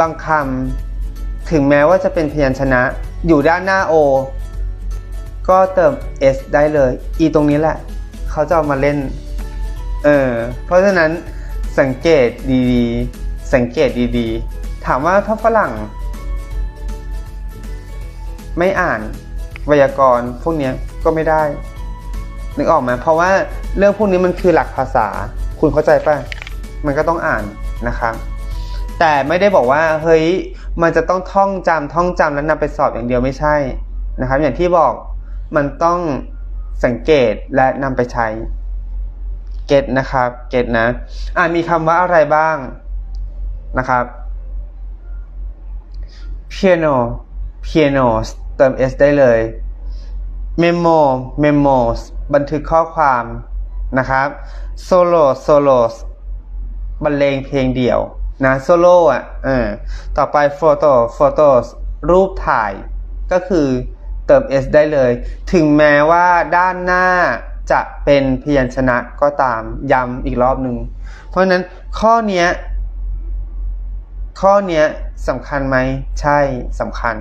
บางคำถึงแม้ว่าจะเป็นพยัญชนะ อยู่ด้านหน้า O ก็เติม S ได้เลย E ตรงนี้แหละ เขาจะเอามาเล่น เออ เพราะฉะนั้นสังเกตดีๆ สังเกตดีๆ ถามว่าถ้าฝรั่ง ไม่อ่านไวยากรณ์พวกนี้ก็ไม่ได้ นึกออกไหมเพราะว่าเรื่องพวกนี้มันคือหลักภาษา คุณเข้าใจป่ะ มันก็ต้องอ่านนะครับ แต่ไม่ได้บอกว่าเฮ้ยมันจะต้องท่องจำท่องจำแล้วนำไปสอบอย่างเดียวไม่ใช่นะครับ อย่างที่บอกมันต้องสังเกตและนำไปใช้เก็ตนะครับเก็ตนะอ่ามีคำว่าอะไรบ้างนะครับ piano pianos เติม s ได้เลย memo memos บันทึกข้อความนะครับ solo solos บรรเลงเพลงเดี่ยว นะโซโล่อะเออต่อไปโฟโต้โฟโต้รูปถ่ายก็คือเติม s ได้เลย ถึงแม้ว่าด้านหน้าจะเป็นพยัญชนะก็ตามย้ำอีกรอบหนึ่ง เพราะนั้นข้อนี้ข้อนี้สำคัญไหมใช่สำคัญ